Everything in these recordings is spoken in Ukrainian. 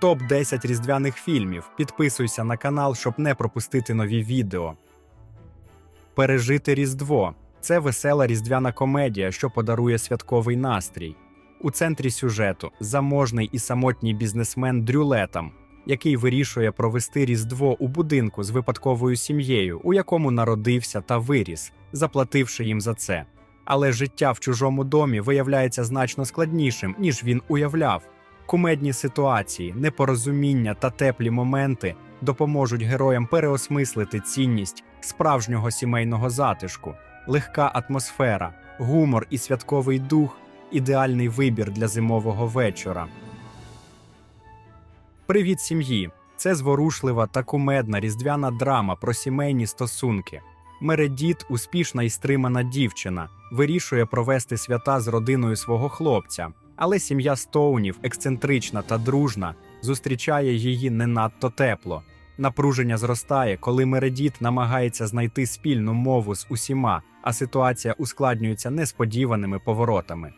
Топ 10 різдвяних фільмів. Підписуйся на канал, щоб не пропустити нові відео. Пережити Різдво це весела різдвяна комедія, що подарує святковий настрій. У центрі сюжету заможний і самотній бізнесмен Дрю Летам, який вирішує провести Різдво у будинку з випадковою сім'єю, у якому народився та виріс, заплативши їм за це. Але життя в чужому домі виявляється значно складнішим, ніж він уявляв. Кумедні ситуації, непорозуміння та теплі моменти допоможуть героям переосмислити цінність справжнього сімейного затишку, легка атмосфера, гумор і святковий дух ідеальний вибір для зимового вечора. Привіт сім'ї! Це зворушлива та кумедна різдвяна драма про сімейні стосунки. Мередіт, успішна і стримана дівчина, вирішує провести свята з родиною свого хлопця, але сім'я Стоунів, ексцентрична та дружна, зустрічає її не надто тепло. Напруження зростає, коли Мередіт намагається знайти спільну мову з усіма, а ситуація ускладнюється несподіваними поворотами.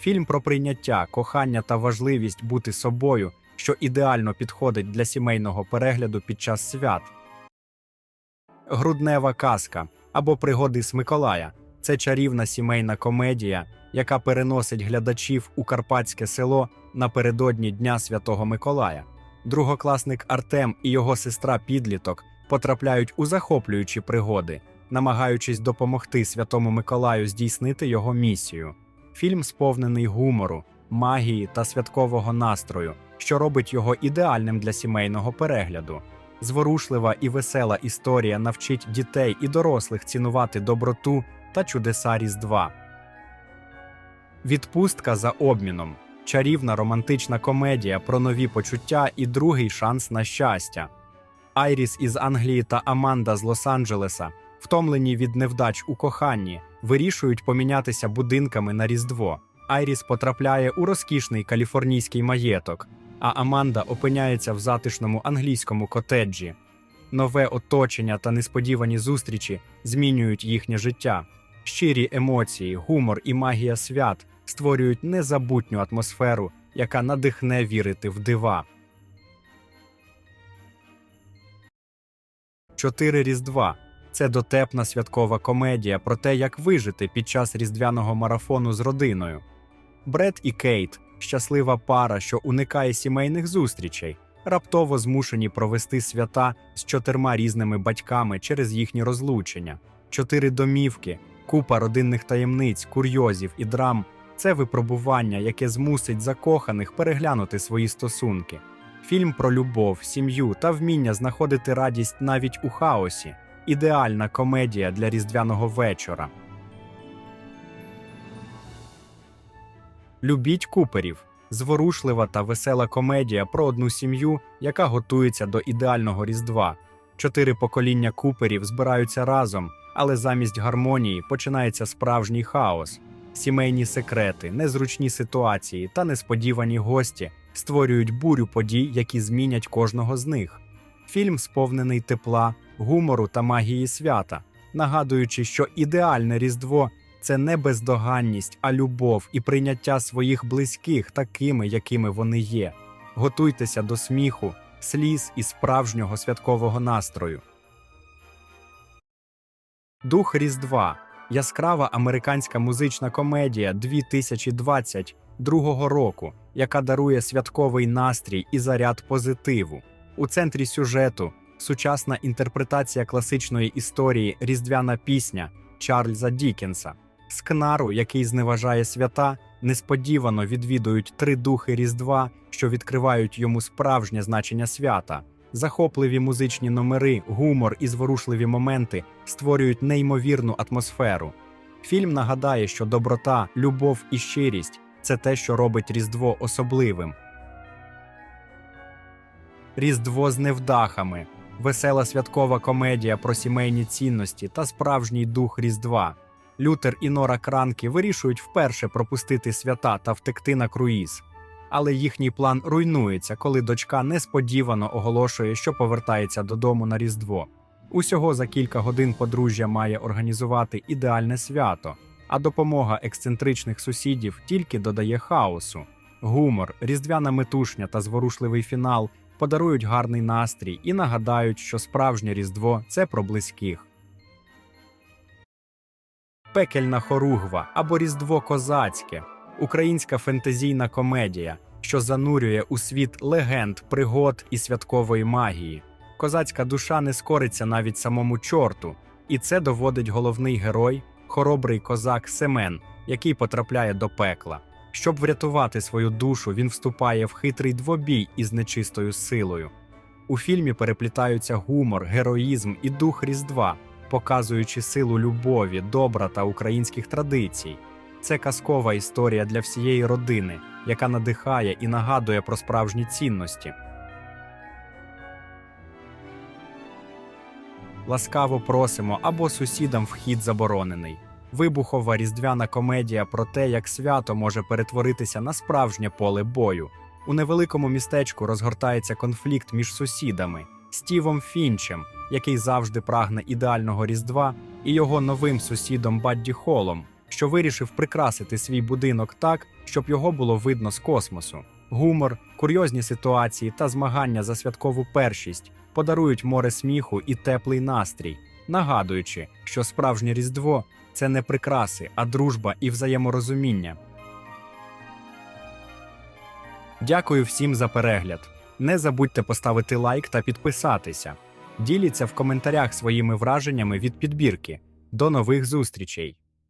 Фільм про прийняття, кохання та важливість бути собою, що ідеально підходить для сімейного перегляду під час свят. Груднева казка або пригоди з Миколая це чарівна сімейна комедія, яка переносить глядачів у карпатське село напередодні Дня Святого Миколая. Другокласник Артем і його сестра підліток потрапляють у захоплюючі пригоди, намагаючись допомогти Святому Миколаю здійснити його місію. Фільм сповнений гумору, магії та святкового настрою, що робить його ідеальним для сімейного перегляду. Зворушлива і весела історія навчить дітей і дорослих цінувати доброту та чудеса Різдва. Відпустка за обміном чарівна романтична комедія про нові почуття і другий шанс на щастя. Айріс із Англії та Аманда з Лос-Анджелеса, втомлені від невдач у коханні, вирішують помінятися будинками на Різдво. Айріс потрапляє у розкішний каліфорнійський маєток, а Аманда опиняється в затишному англійському котеджі. Нове оточення та несподівані зустрічі змінюють їхнє життя. Щирі емоції, гумор і магія свят створюють незабутню атмосферу, яка надихне вірити в дива. Чотири Різдва це дотепна святкова комедія про те, як вижити під час різдвяного марафону з родиною. Бред і Кейт щаслива пара, що уникає сімейних зустрічей, раптово змушені провести свята з чотирма різними батьками через їхні розлучення. Чотири домівки, купа родинних таємниць, курйозів і драм це випробування, яке змусить закоханих переглянути свої стосунки. Фільм про любов, сім'ю та вміння знаходити радість навіть у хаосі. Ідеальна комедія для різдвяного вечора. Любіть куперів. Зворушлива та весела комедія про одну сім'ю, яка готується до ідеального різдва. Чотири покоління куперів збираються разом, але замість гармонії починається справжній хаос. Сімейні секрети, незручні ситуації та несподівані гості створюють бурю подій, які змінять кожного з них. Фільм сповнений тепла, гумору та магії свята, нагадуючи, що ідеальне різдво це не бездоганність, а любов і прийняття своїх близьких такими, якими вони є. Готуйтеся до сміху, сліз і справжнього святкового настрою. Дух Різдва яскрава американська музична комедія 2022 року, яка дарує святковий настрій і заряд позитиву. У центрі сюжету сучасна інтерпретація класичної історії Різдвяна пісня Чарльза Дікенса. Скнару, який зневажає свята, несподівано відвідують три духи Різдва, що відкривають йому справжнє значення свята. Захопливі музичні номери, гумор і зворушливі моменти створюють неймовірну атмосферу. Фільм нагадає, що доброта, любов і щирість це те, що робить Різдво особливим. Різдво з невдахами весела святкова комедія про сімейні цінності та справжній дух Різдва. Лютер і Нора Кранки вирішують вперше пропустити свята та втекти на круїз. Але їхній план руйнується, коли дочка несподівано оголошує, що повертається додому на Різдво. Усього за кілька годин подружжя має організувати ідеальне свято, а допомога ексцентричних сусідів тільки додає хаосу. Гумор, різдвяна метушня та зворушливий фінал подарують гарний настрій і нагадають, що справжнє Різдво це про близьких. Пекельна хоругва або Різдво Козацьке українська фентезійна комедія, що занурює у світ легенд, пригод і святкової магії. Козацька душа не скориться навіть самому чорту, і це доводить головний герой, хоробрий козак Семен, який потрапляє до пекла. Щоб врятувати свою душу, він вступає в хитрий двобій із нечистою силою. У фільмі переплітаються гумор, героїзм і дух Різдва, показуючи силу любові, добра та українських традицій. Це казкова історія для всієї родини, яка надихає і нагадує про справжні цінності. Ласкаво просимо або сусідам вхід заборонений. Вибухова різдвяна комедія про те, як свято може перетворитися на справжнє поле бою. У невеликому містечку розгортається конфлікт між сусідами Стівом Фінчем, який завжди прагне ідеального різдва, і його новим сусідом Бадді Холом, що вирішив прикрасити свій будинок так, щоб його було видно з космосу. Гумор, курйозні ситуації та змагання за святкову першість подарують море сміху і теплий настрій, нагадуючи, що справжнє різдво це не прикраси, а дружба і взаєморозуміння. Дякую всім за перегляд. Не забудьте поставити лайк та підписатися. Діліться в коментарях своїми враженнями від підбірки. До нових зустрічей!